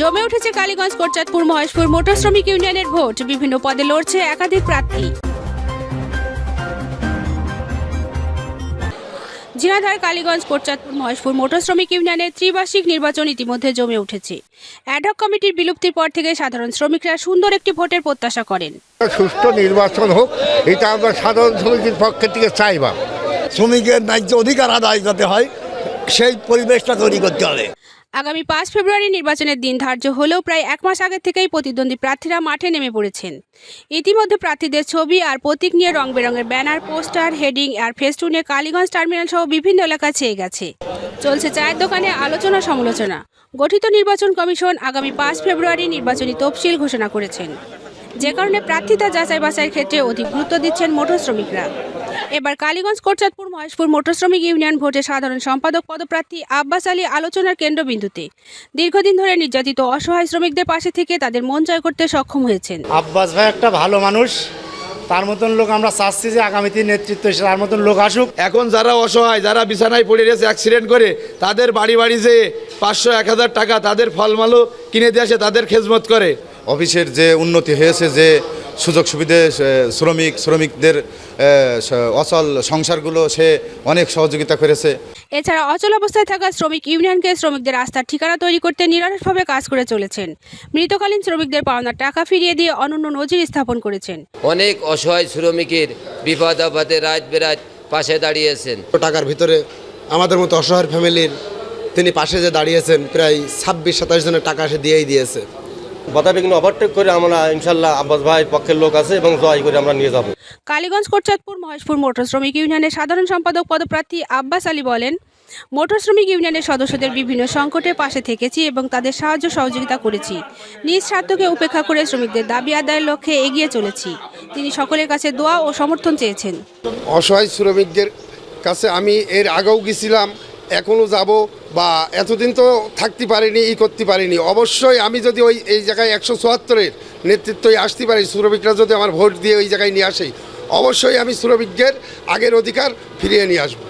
জমে উঠেছে কালীগঞ্জ কোটচাঁদপুর মহেশপুর মোটর শ্রমিক ইউনিয়নের ভোট। বিভিন্ন পদে লড়ছে একাধিক প্রার্থী। ঝিনাধার কালীগঞ্জ কোটচাঁদপুর মহেশপুর মোটর শ্রমিক ইউনিয়নের ত্রিবার্ষিক নির্বাচন ইতিমধ্যে জমে উঠেছে। অ্যাডহক কমিটির বিলুপ্তির পর থেকে সাধারণ শ্রমিকরা সুন্দর একটি ভোটের প্রত্যাশা করেন। সুষ্ঠু নির্বাচন হোক এটা আমরা সাধারণ সমিতির পক্ষে থেকে চাইবা শ্রমিকের ন্যায্য অধিকার আদায় যাতে হয় সেই পরিবেশটা তৈরি করতে হবে। আগামী পাঁচ ফেব্রুয়ারি নির্বাচনের দিন ধার্য হলেও প্রায় এক মাস আগে থেকেই প্রতিদ্বন্দ্বী প্রার্থীরা মাঠে নেমে পড়েছেন। ইতিমধ্যে প্রার্থীদের ছবি আর প্রতীক নিয়ে রং বেরঙের ব্যানার, পোস্টার, হেডিং আর ফেস্টুনে কালীগঞ্জ টার্মিনাল সহ বিভিন্ন এলাকা ছেয়ে গেছে। চলছে চায়ের দোকানে আলোচনা সমালোচনা। গঠিত নির্বাচন কমিশন আগামী পাঁচ ফেব্রুয়ারি নির্বাচনী তফসিল ঘোষণা করেছেন। যে কারণে প্রার্থিতা যাচাই বাছাইয়ের ক্ষেত্রে অধিক গুরুত্ব দিচ্ছেন মোটর শ্রমিকরা। এবার কালীগঞ্জ কোটচাঁদপুর মহেশপুর মোটর শ্রমিক ইউনিয়ন ভোটে সাধারণ সম্পাদক পদপ্রার্থী আব্বাস আলী আলোচনার কেন্দ্রবিন্দুতে। দীর্ঘদিন ধরে নির্যাতিত অসহায় শ্রমিকদের পাশে থেকে তাদের মন জয় করতে সক্ষম হয়েছেন। আব্বাস ভাই একটা ভালো মানুষ। তার মতন লোক আমরা চাচ্ছি যে আগামীতে নেতৃত্ব হিসেবে তার মতন লোক আসুক। এখন যারা অসহায় যারা বিছানায় পড়ে রয়েছে অ্যাক্সিডেন্ট করে তাদের বাড়ি বাড়ি যে পাঁচশো এক হাজার টাকা তাদের ফলমালও কিনে দিয়ে আসে তাদের খেজমত করে। অফিসের যে উন্নতি হয়েছে যে সুযোগ সুবিধে শ্রমিক শ্রমিকদের অচল সংসারগুলো সে অনেক সহযোগিতা করেছে। এছাড়া অচল অবস্থায় থাকা শ্রমিক ইউনিয়নকে শ্রমিকদের আস্থার ঠিকানা তৈরি করতে নিরলসভাবে কাজ করে চলেছেন। মৃতকালীন শ্রমিকদের পাওনার টাকা ফিরিয়ে দিয়ে অনন্য নজির স্থাপন করেছেন। অনেক অসহায় শ্রমিকের বিপদ আপদে রাত বেরাত পাশে দাঁড়িয়েছেন। টাকার ভিতরে আমাদের মতো অসহায় ফ্যামিলির তিনি পাশে যে দাঁড়িয়েছেন প্রায় ছাব্বিশ সাতাশ জনের টাকা সে দিয়েই দিয়েছে। বাধা বিঘ্ন ওভারটেক করে আমরা ইনশাল্লাহ আব্বাস ভাই পক্ষের লোক আছে এবং জয় করে আমরা নিয়ে যাব। কালীগঞ্জ কোটচাঁদপুর মহেশপুর মোটর শ্রমিক ইউনিয়নের সাধারণ সম্পাদক পদপ্রার্থী আব্বাস আলী বলেন মোটর শ্রমিক ইউনিয়নের সদস্যদের বিভিন্ন সংকটে পাশে থেকেছি এবং তাদের সাহায্য সহযোগিতা করেছি। নিজ স্বার্থকে উপেক্ষা করে শ্রমিকদের দাবি আদায়ের লক্ষ্যে এগিয়ে চলেছি। তিনি সকলের কাছে দোয়া ও সমর্থন চেয়েছেন। অসহায় শ্রমিকদের কাছে আমি এর আগেও গেছিলাম। এখনও যাব বা এতদিন তো থাকতে পারিনি, ই করতে পারিনি। অবশ্যই আমি যদি ওই, এই জায়গায় একশো চুয়াত্তরের নেতৃত্বই আসতে পারি শ্রমিকরা যদি আমার ভোট দিয়ে ওই জায়গায় নিয়ে আসে, অবশ্যই আমি শ্রমিকদের আগের অধিকার ফিরিয়ে নিয়ে আসব।